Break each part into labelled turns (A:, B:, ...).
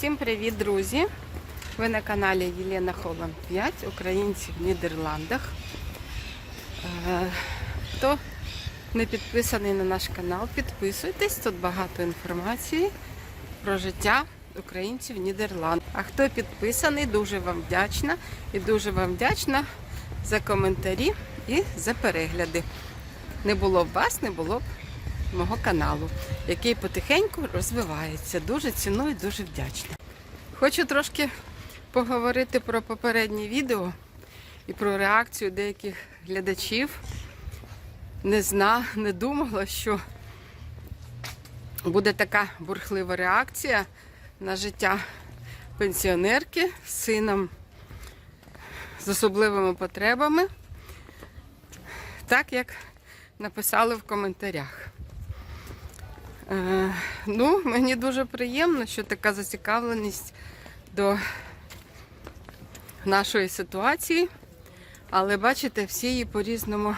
A: Всім привіт, друзі! Ви на каналі Єлена Холланд 5, українці в Нідерландах. Е, Хто не підписаний на наш канал, підписуйтесь. Тут багато інформації про життя українців в Нідерландах. А хто підписаний, дуже вам вдячна і дуже вам вдячна за коментарі і за перегляди. Не було б вас, не було б мого каналу, який потихеньку розвивається. Дуже ціную, дуже вдячна. Хочу трошки поговорити про попереднє відео і про реакцію деяких глядачів. Не зна, не думала, що буде така бурхлива реакція на життя пенсіонерки з сином з особливими потребами, так як написали в коментарях. Е, ну, мені дуже приємно, що така зацікавленість до нашої ситуації, але бачите, всі її по-різному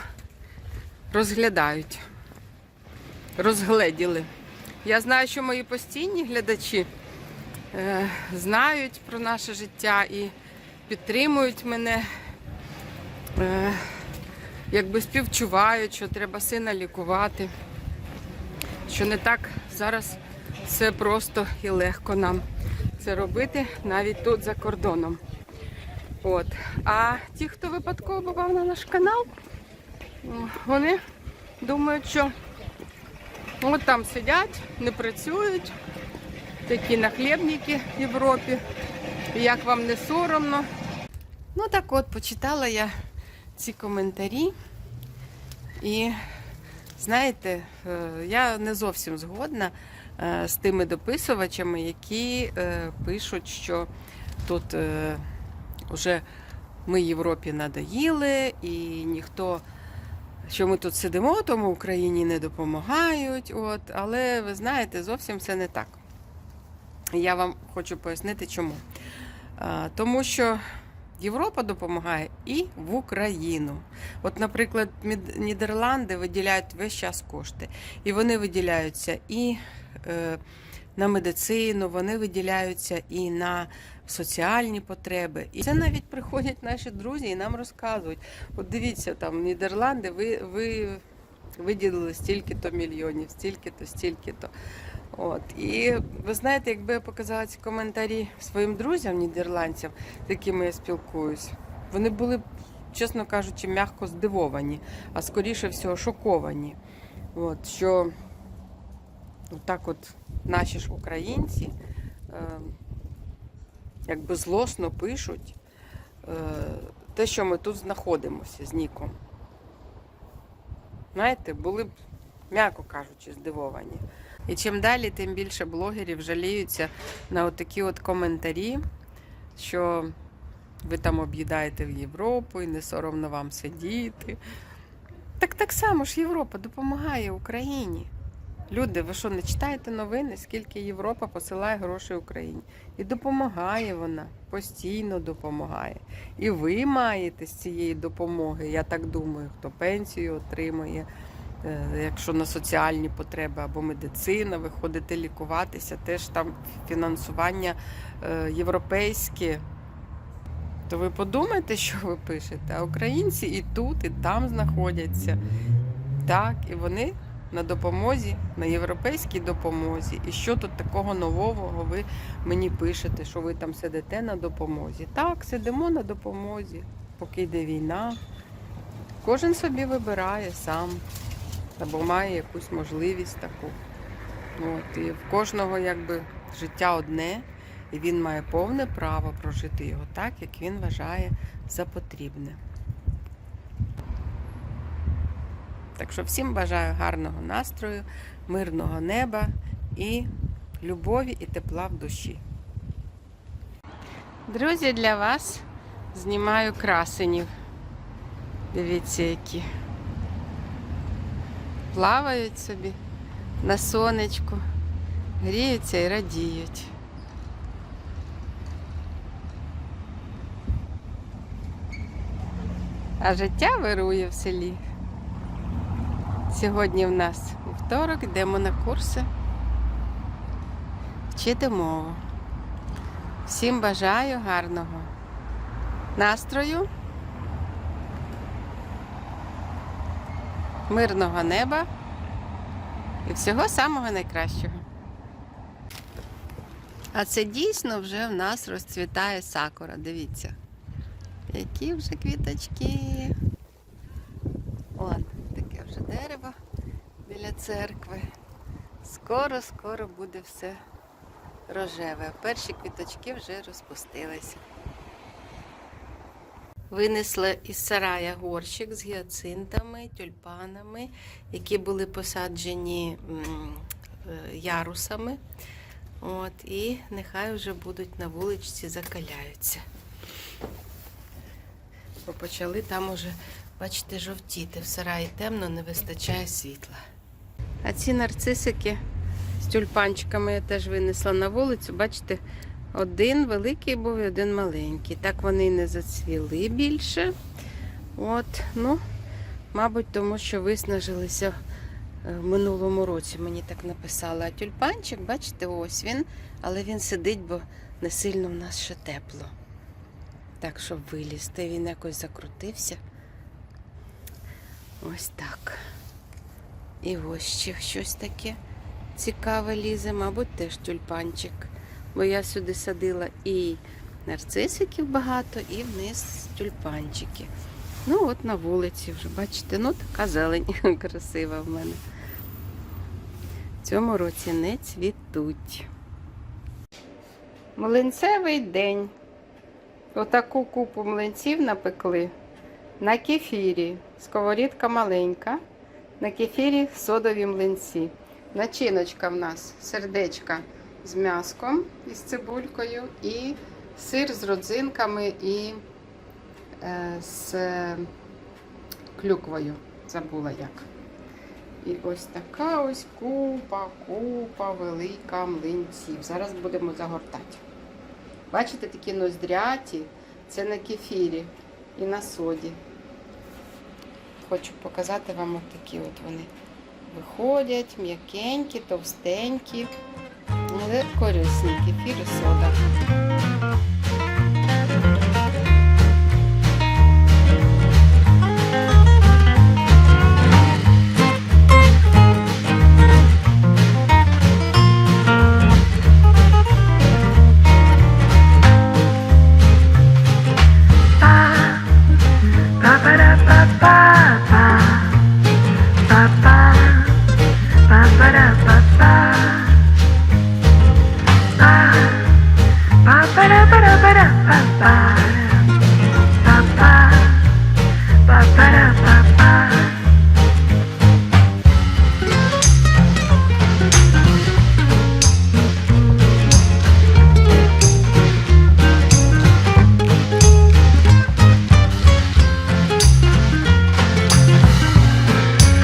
A: розглядають, розгледіли. Я знаю, що мої постійні глядачі е, знають про наше життя і підтримують мене, е, якби співчувають, що треба сина лікувати що не так зараз все просто і легко нам це робити навіть тут за кордоном. От. А ті, хто випадково попав на наш канал, вони думають, що от там сидять, не працюють, такі нахлебники в Європі. Як вам не соромно. Ну так от, почитала я ці коментарі і Знаєте, е, я не зовсім згодна е, з тими дописувачами, які е, пишуть, що тут вже ми Європі надоїли і ніхто, що ми тут сидимо, тому Україні не допомагають. От, Але ви знаєте, зовсім це не так. Я вам хочу пояснити, чому. Тому що Європа допомагає і в Україну. От, наприклад, Нідерланди виділяють весь час кошти. І вони виділяються і е, на медицину, вони виділяються і на соціальні потреби. І це навіть приходять наші друзі і нам розказують. От дивіться, там Нідерланди, ви, ви виділили стільки-то мільйонів, стільки-то, стільки-то. От. І ви знаєте, якби я показала ці коментарі своїм друзям, нідерландцям, з якими я спілкуюсь, вони були, б, чесно кажучи, м'яко здивовані, а скоріше всього шоковані. От, Що так от наші ж українці е, якби злосно пишуть е, те, що ми тут знаходимося з Ніком. Знаєте, були б, м'яко кажучи, здивовані. І чим далі, тим більше блогерів жаліються на такі от коментарі, що ви там об'їдаєте в Європу і не соромно вам сидіти. Так так само ж Європа допомагає Україні. Люди, ви що не читаєте новини, скільки Європа посилає грошей Україні? І допомагає вона, постійно допомагає. І ви маєте з цієї допомоги, я так думаю, хто пенсію отримує. Е, якщо на соціальні потреби або медицина, ви ходите лікуватися, теж там фінансування е, європейське. То ви подумайте, що ви пишете. А українці і тут, і там знаходяться. Так, і вони на допомозі, на європейській допомозі. І що тут такого нового ви мені пишете, що ви там сидите на допомозі? Так, сидимо на допомозі, поки йде війна. Кожен собі вибирає сам або має якусь можливість таку. От, І в кожного якби життя одне, і він має повне право прожити його так, як він вважає за потрібне. Так що всім бажаю гарного настрою, мирного неба і любові і тепла в душі. Друзі, для вас знімаю красенів. Дивіться, які плавають собі на сонечку, гріються і радіють. А життя вирує в селі. Сьогодні в нас вівторок, йдемо на курси вчити мову. Всім бажаю гарного настрою, мирного неба і всього самого найкращого. А це дійсно вже в нас розцвітає сакура. Дивіться. Які вже квіточки. Вон, таке вже дерево біля церкви. Скоро-скоро буде все рожеве. Перші квіточки вже розпустилися. Винесла із сарая горщик з гіацинтами, тюльпанами, які були посаджені е, ярусами. От, і нехай вже будуть на вуличці закаляються. Бо почали там уже, бачите, жовтіти. В сараї темно, не вистачає світла. А ці нарцисики з тюльпанчиками я теж винесла на вулицю. Бачите, один великий був і один маленький. Так вони не зацвіли більше. От, ну, мабуть, тому що виснажилися е, в минулому році. Мені так написали. А тюльпанчик, бачите, ось він, але він сидить, бо не сильно в нас ще тепло. Так, щоб вилізти, він якось закрутився. Ось так. І ось ще щось таке цікаве лізе, мабуть, теж тюльпанчик. Бо я сюди садила і нарцисиків багато, і вниз тюльпанчики. Ну, от на вулиці вже, бачите, ну така зелень красива в мене. В цьому році не цвітуть. Млинцевий день. Отаку купу млинців напекли на кефірі. Сковорідка маленька. На кефірі содові млинці. Начиночка в нас сердечка з м'яском і з цибулькою, і сир з родзинками і е, з клюквою. Забула як. І ось така ось купа, купа велика млинців. Зараз будемо загортати. Бачите, такі ноздряті, це на кефірі і на соді. Хочу показати вам от такі от вони виходять, м'якенькі, товстенькі, але корисні кефір і сода.